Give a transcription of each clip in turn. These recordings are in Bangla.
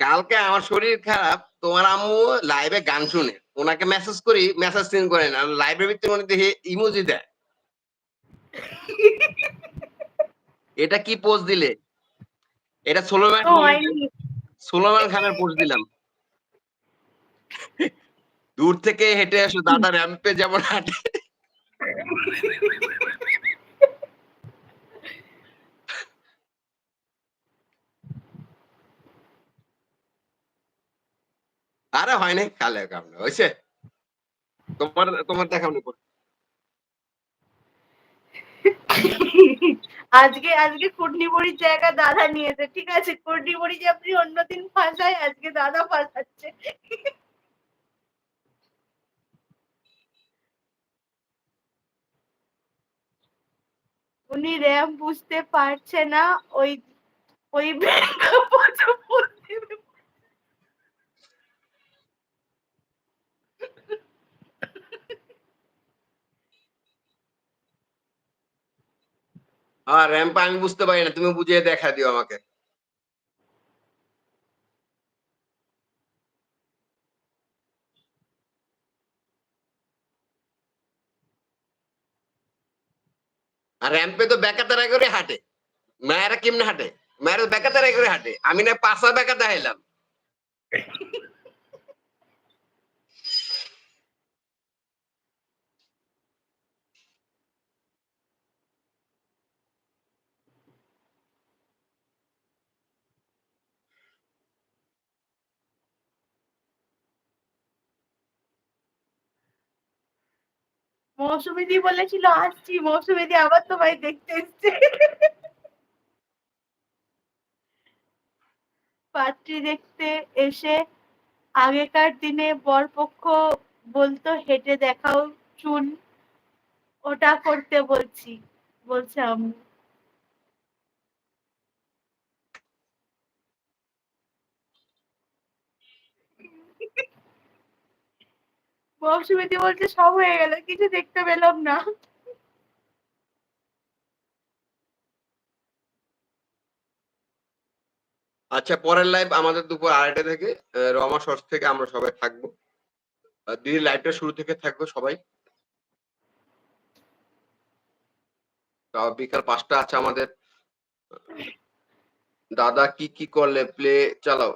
কালকে আমার শরীর খারাপ তোমার আম্মু লাইভে গান শুনে। ওনাকে মেসেজ করি মেসেজ সিন করে না লাইভের ভিতরে উনি দেখি ইমোজি দেয়। এটা কি পোস্ট দিলে? এটা সোলোম্যান সোলোম্যান খানের পোস্ট দিলাম। দূর থেকে হেঁটে আসো দাদা র্যাম্পে যেমন হাঁটে আরে হয় নাই কালে কাম না হয়েছে তোমার তোমার দেখাও না আজকে আজকে কুটনি বড়ির জায়গা দাদা নিয়েছে, ঠিক আছে? কুটনি বড়ি যে আপনি অন্যদিন ফাঁসায়, আজকে দাদা ফাঁসাচ্ছে। উনি র্যাম বুঝতে পারছে না, ওই ওই ব্যাংকা হ্যাঁ র্যাম্প আমি বুঝতে পারি না, তুমি বুঝিয়ে দেখা দিও আমাকে। আর র্যাম্পে তো বেকাতারা করে হাঁটে। মায়েরা কেমনে হাঁটে? মায়েরা তো বেকাতারা করে হাঁটে। আমি না পাশা বেকা দেখাইলাম। মৌসুমী দি বলেছিল, আসছি, মৌসুমিদি আবার তোমায় দেখতে এসছে। পাত্রী দেখতে এসে আগেকার দিনে বরপক্ষ বলতো, হেঁটে দেখাও চুন, ওটা করতে বলছি, বলছে আম্মু। দি বলছে সব হয়ে গেল, কিছু দেখতে পেলাম না। আচ্ছা পরের লাইভ আমাদের দুপুর আড়াইটা থেকে রমা শর্টস থেকে আমরা সবাই থাকব। দিদি লাইভটা শুরু থেকে থাকব সবাই। বিকাল পাঁচটা আছে আমাদের। দাদা কি কি করলে? প্লে চালাও।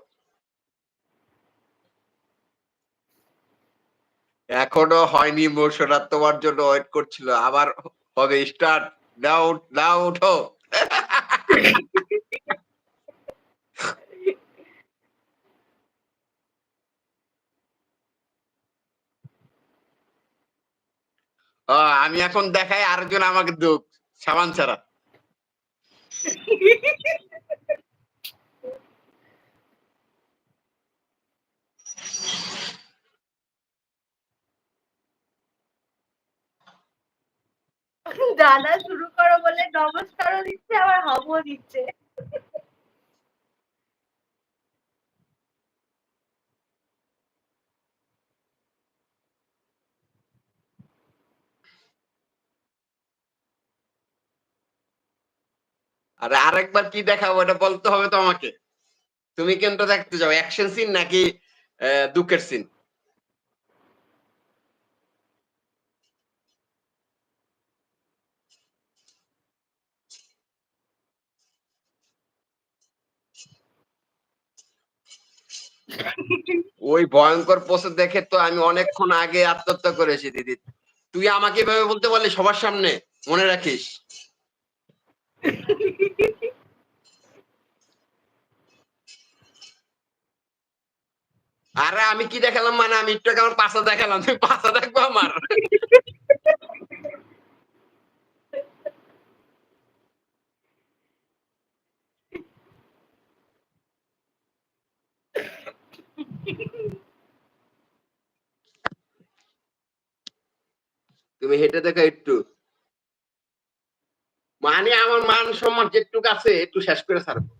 এখনও হয়নি মোশনটা তোমার জন্য ওয়েট করছিল। আবার হবে স্টার্ট নাও নাও, উঠো। আমি এখন দেখাই আরেকজন আমাকে দুঃখ সাবান ছাড়া। দাদা শুরু করো বলে নমস্কারও দিচ্ছে, আবার হাবও দিচ্ছে। আরে আরেকবার কি দেখাবো, এটা বলতে হবে তো আমাকে। তুমি কিন্তু দেখতে যাও অ্যাকশন সিন নাকি দুঃখের সিন ওই ভয়ঙ্কর পোস্ট দেখে তো আমি অনেকক্ষণ আগে আত্মহত্যা করেছি, দিদি। তুই আমাকে এভাবে বলতে পারলি সবার সামনে? মনে রাখিস? আরে আমি কি দেখালাম মানে আমি একটু আমার পাশা দেখালাম তুই পাশা দেখব আমার? তুমি হেঁটে দেখো একটু। মানে আমার মান সম্মান যেটুক আছে একটু শেষ করে ছাড়বো।